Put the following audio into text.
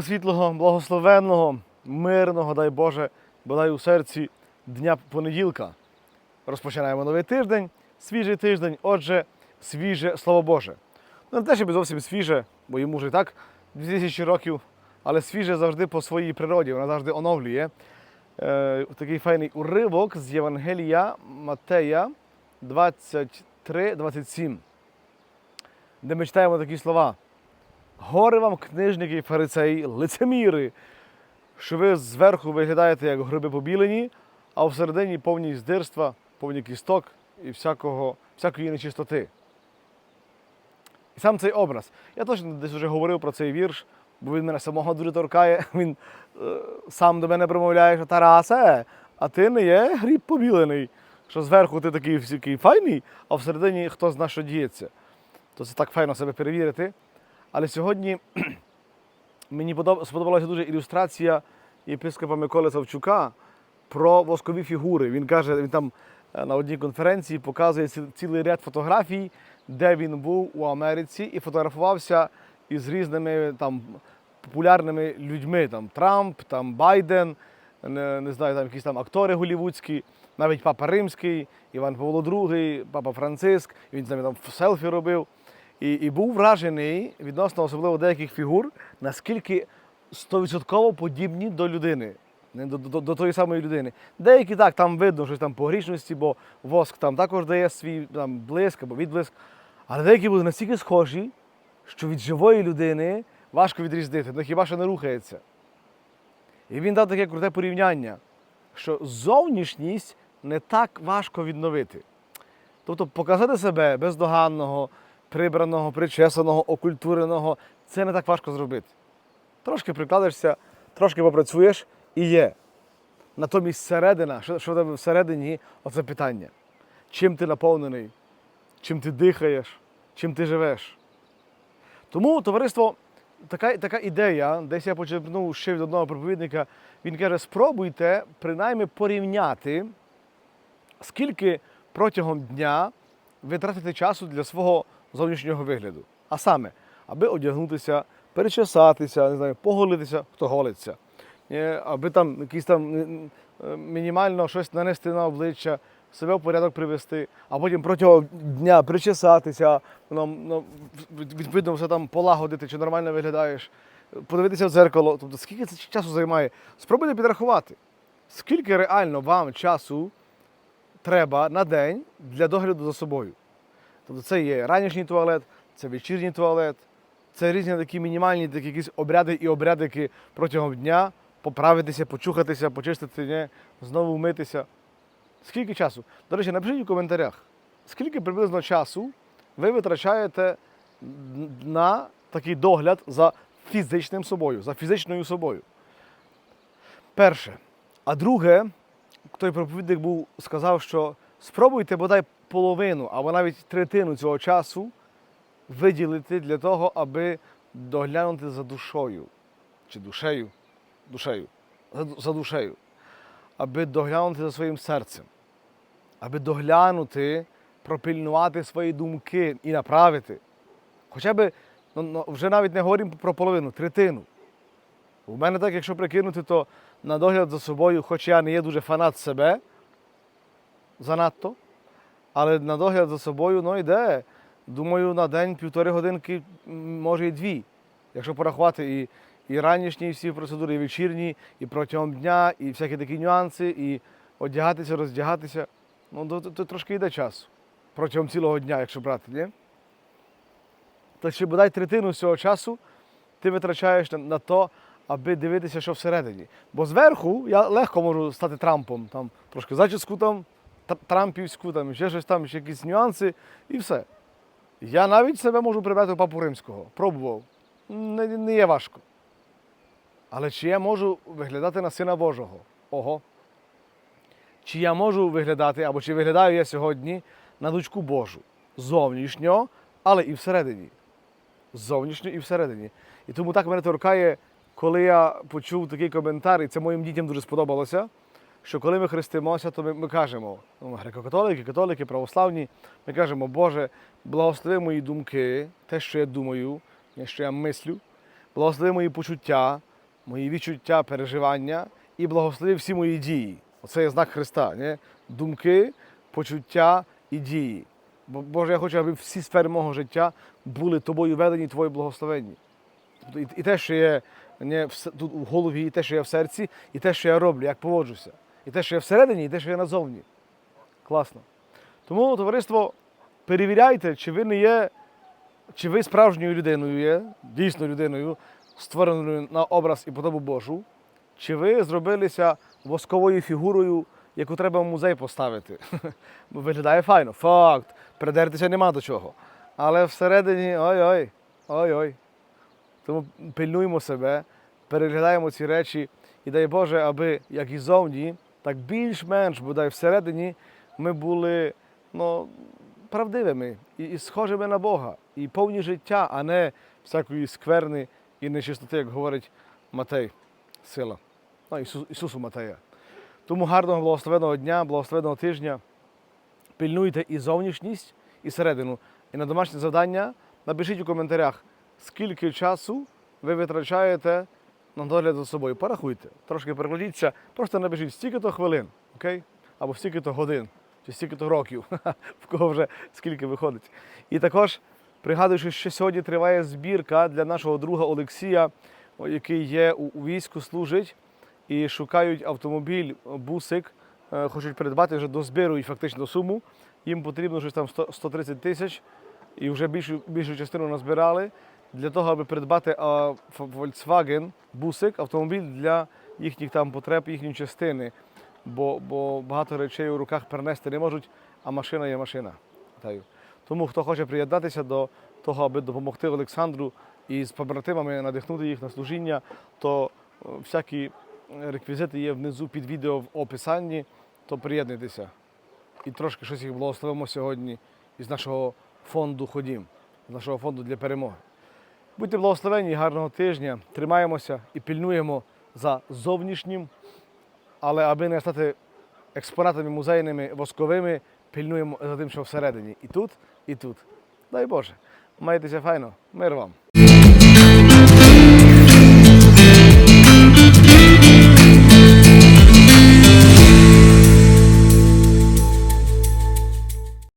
Пресвітлого, благословенного, мирного, дай Боже, бодай у серці дня понеділка. Розпочинаємо новий тиждень, свіжий тиждень, отже, свіже Слово Боже. Ну, не те, щоб зовсім свіже, бо йому вже так 2000 років, але свіже завжди по своїй природі, вона завжди оновлює. Е, такий файний уривок з Євангелія Матея 23-27, де ми читаємо такі слова. Горе вам, книжники і фарисеї, лицеміри, що ви зверху виглядаєте як гриби побілені, а всередині повні здирства, повні кісток і всякого, всякої нечистоти. І сам цей образ. Я точно десь вже говорив про цей вірш, бо він мене самого дуже торкає. Він е, сам до мене промовляє, що Тарасе, а ти не є гріб побілений, що зверху ти такий, такий файний, а всередині хто зна, що діється. То це так файно себе перевірити. Але сьогодні мені подоб- сподобалася дуже ілюстрація єпископа Миколи Савчука про воскові фігури. Він каже, він там е, на одній конференції показує цілий ряд фотографій, де він був у Америці і фотографувався із різними там популярними людьми. Там Трамп, там Байден, не, не знаю, там якісь там актори голівудські, навіть Папа Римський, Іван Павло II, Папа Франциск. Він з ними там селфі робив. І, і був вражений відносно особливо деяких фігур, наскільки стовідсотково подібні до людини, не до, до, до тої самої людини. Деякі так, там видно щось там по грішності, бо воск там також дає свій там, блиск або відблиск. Але деякі були настільки схожі, що від живої людини важко відрізнити, ну хіба що не рухається. І він дав таке круте порівняння, що зовнішність не так важко відновити. Тобто показати себе бездоганного, прибраного, причесаного, окультуреного це не так важко зробити. Трошки прикладешся, трошки попрацюєш і є. Натомість середина, що, що в тебе всередині, оце питання. Чим ти наповнений, чим ти дихаєш, чим ти живеш. Тому, товариство, така, така ідея, десь я почерпнув ще від одного проповідника, він каже, спробуйте принаймні порівняти, скільки протягом дня ви тратите часу для свого зовнішнього вигляду. А саме, аби одягнутися, перечесатися, не знаю, поголитися, хто голиться, е, аби там якісь там е, мінімально щось нанести на обличчя, себе в порядок привести, а потім протягом дня причесатися, ну, ну, відповідно все там полагодити, чи нормально виглядаєш, подивитися в дзеркало. Тобто, скільки це часу займає? Спробуйте підрахувати, скільки реально вам часу треба на день для догляду за собою. Тобто це є ранішній туалет, це вечірній туалет, це різні такі мінімальні такі якісь обряди і обрядики протягом дня, поправитися, почухатися, почистити, ні, знову вмитися. Скільки часу? До речі, напишіть у коментарях, скільки приблизно часу ви витрачаєте на такий догляд за фізичним собою, за фізичною собою. Перше. А друге, той проповідник був сказав, що спробуйте бодай половину або навіть третину цього часу виділити для того, аби доглянути за душою. Чи душею? Душею. За, душею. Аби доглянути за своїм серцем. Аби доглянути, пропильнувати свої думки і направити. Хоча б, ну, ну, вже навіть не говоримо про половину, третину. У мене так, якщо прикинути, то на догляд за собою, хоч я не є дуже фанат себе, занадто, але на догляд за собою ну, йде. Думаю, на день півтори годинки, може і дві. Якщо порахувати і, і ранішні всі процедури, і вечірні, і протягом дня, і всякі такі нюанси, і одягатися, роздягатися. Ну, то, то, то трошки йде часу. Протягом цілого дня, якщо брати, ні? То ще бодай третину цього часу ти витрачаєш на, на то, аби дивитися, що всередині. Бо зверху я легко можу стати Трампом, там трошки зачіску там, трампівську, там ще щось там, ще якісь нюанси, і все. Я навіть себе можу прибрати у папу римського. Пробував. Не, не є важко. Але чи я можу виглядати на Сина Божого? Ого. Чи я можу виглядати, або чи виглядаю я сьогодні на дочку Божу? Зовнішньо, але і всередині. Зовнішньо і всередині. І тому так мене торкає, коли я почув такий коментар, і це моїм дітям дуже сподобалося. Що коли ми хрестимося, то ми, ми кажемо, ну, греко-католики, католики, православні, ми кажемо, Боже, благослови мої думки, те, що я думаю, те, що я мислю, благослови мої почуття, мої відчуття, переживання і благослови всі мої дії. Оце є знак Христа. Не? Думки, почуття і дії. Бо Боже, я хочу, аби всі сфери мого життя були тобою ведені, твої благословенні. Тобто і, те, що є не, в, тут у голові, і те, що є в серці, і те, що я роблю, як поводжуся. І те, що є всередині, і те, що є назовні. Класно. Тому, товариство, перевіряйте, чи ви не є, чи ви справжньою людиною є, дійсно людиною, створеною на образ і подобу Божу, чи ви зробилися восковою фігурою, яку треба в музей поставити. Виглядає файно. Факт. Придертися нема до чого. Але всередині ой-ой, ой-ой. Тому пильнуємо себе, переглядаємо ці речі і дай Боже, аби як і зовні, так більш-менш, бодай всередині, ми були ну, правдивими і, і схожими на Бога, і повні життя, а не всякої скверни і нечистоти, як говорить Матей, сила. Ну, Ісус, Ісусу Матея. Тому гарного благословеного дня, благословеного тижня. Пильнуйте і зовнішність, і середину. І на домашнє завдання напишіть у коментарях, скільки часу ви витрачаєте на догляд за собою. Порахуйте, трошки перекладіться, просто напишіть стільки-то хвилин, окей? Або стільки-то годин, чи стільки-то років, в кого вже скільки виходить. І також пригадую, що сьогодні триває збірка для нашого друга Олексія, який є у, війську, служить і шукають автомобіль, бусик, е, хочуть придбати, вже дозбирують фактично суму. Їм потрібно щось там 130 тисяч, і вже більшу, більшу частину назбирали для того, аби придбати а, Volkswagen бусик, автомобіль для їхніх там потреб, їхньої частини. Бо, бо багато речей у руках перенести не можуть, а машина є машина. Тому хто хоче приєднатися до того, аби допомогти Олександру і з побратимами надихнути їх на служіння, то е, всякі реквізити є внизу під відео в описанні, то приєднуйтеся. І трошки щось їх благословимо сьогодні із нашого фонду Ходім, з нашого фонду для перемоги. Будьте благословені, гарного тижня, тримаємося і пильнуємо за зовнішнім, але аби не стати експонатами музейними восковими, пильнуємо за тим, що всередині. І тут, і тут. Дай Боже. Майтеся файно. Мир вам.